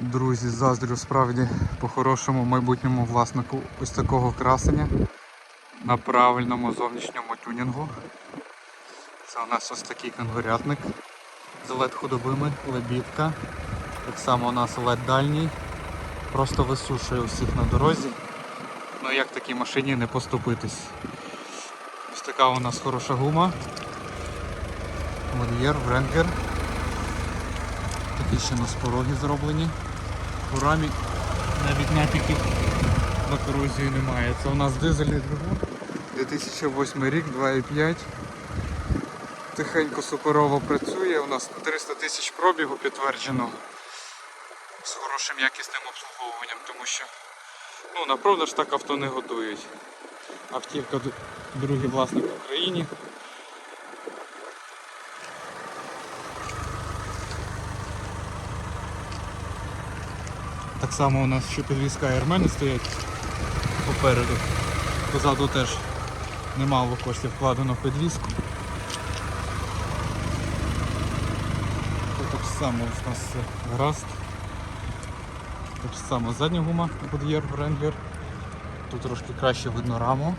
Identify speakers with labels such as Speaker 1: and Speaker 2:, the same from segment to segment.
Speaker 1: Друзі, заздрю справді по-хорошому майбутньому власнику ось такого красення на правильному зовнішньому тюнінгу. Це у нас ось такий конкурятник з LED ходовими, лебідка. Так само у нас LED дальній. Просто висушує усіх на дорозі. Ну як такій машині не поступитись. Ось така у нас хороша гума. Мод'єр, Вренгер. Такі ще у нас пороги зроблені. У рамі навіть натяків на корозію немає. Це у нас дизельний двигун. 2008 рік, 2,5. Тихенько суперово працює. У нас 300 тисяч пробігу підтверджено з хорошим якісним обслуговуванням, тому що ну, на продаж так авто не готують. Автівка другий власник в Україні. Так само у нас ще підвізка Ермени стоять попереду. Позаду теж немало коштів вкладено в підвізку. Так само у нас гаразд. Так само задня гума Goodyear Wrangler. Тут трошки краще видно раму.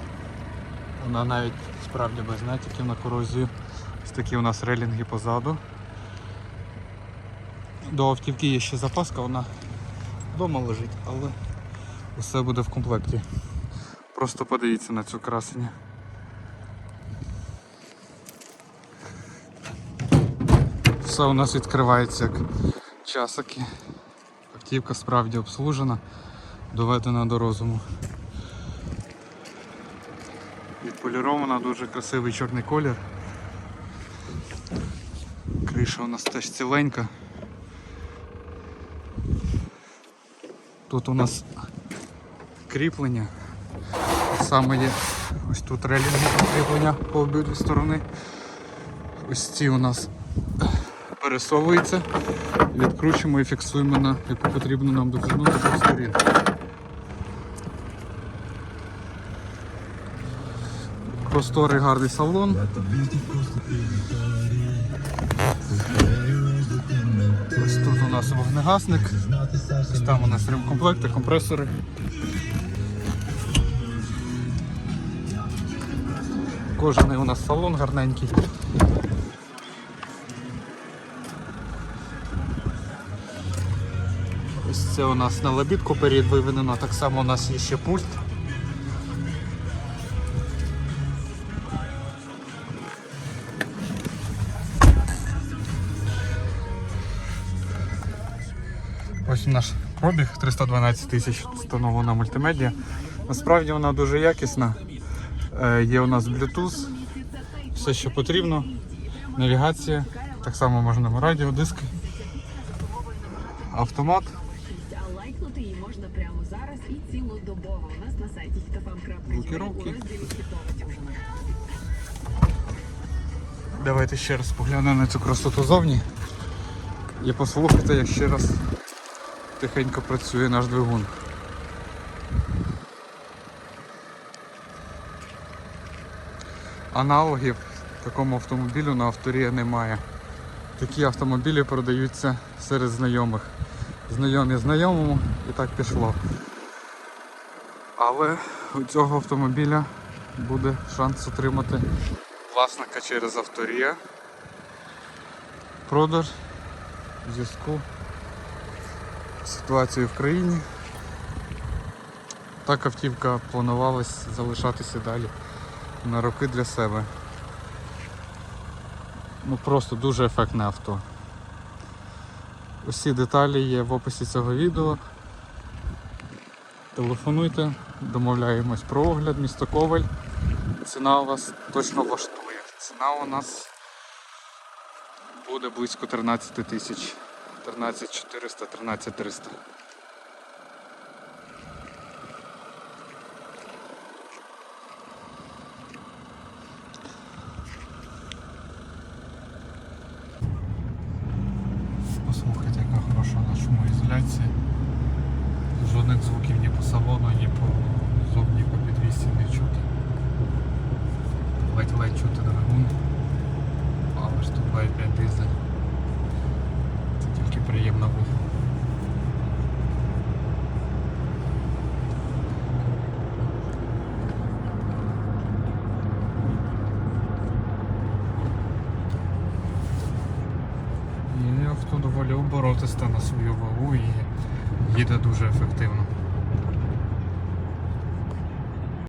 Speaker 1: Вона навіть справді без натяків на корозію. Ось такі у нас релінги позаду. До автівки є ще запаска, вона вдома лежить, але усе буде в комплекті. Просто подивіться на цю красення. Все у нас відкривається як часики. Автівка справді обслужена, доведена до розуму. Відполірована, дуже красивий чорний колір. Криша у нас теж ціленька. Тут у нас кріплення. Саме є ось тут релінги кріплення по обидві сторони. Ось ці у нас пересовуються, відкручуємо і фіксуємо на яку потрібну нам довжину з двох сторін. Просторий гарний салон. Ось тут у нас вогнегасник. Ось там у нас ремкомплекти, компресори. Кожаний у нас салон гарненький. Ось це у нас на лебідку перед виведено, так само у нас є ще пульт. Ось наш пробіг 312 тисяч встановлена мультимедіа. Насправді вона дуже якісна. Е, Є у нас Bluetooth, все, що потрібно. Навігація, так само можна радіо, диски, автомат.
Speaker 2: Лайкнути.
Speaker 1: Давайте ще раз поглянемо на цю красоту зовні. І послухайте, як ще раз тихенько працює наш двигун. Аналогів такому автомобілю на авторія немає. Такі автомобілі продаються серед знайомих. Знайомі знайомому і так пішло. Але у цього автомобіля буде шанс отримати власника через авторія. Продаж зв'язку з ситуацією в країні. Так автівка планувалась залишатися далі на роки для себе. Ну просто дуже ефектне авто. Усі деталі є в описі цього відео. Телефонуйте, домовляємось про огляд, місто Коваль. Ціна у вас точно влаштує. Ціна у нас буде близько 13 тисяч. 13 400, 13 300. Послухайте, яка хороша у нас шумоізоляція. Жодних звуків ні по салону, ні по зовні по підвісці не чути. Ледь-ледь чути двигун. Але ж тут 2,5 дизель. Це тільки приємно вухо. Доволі оборотиста на свою вагу і їде дуже ефективно.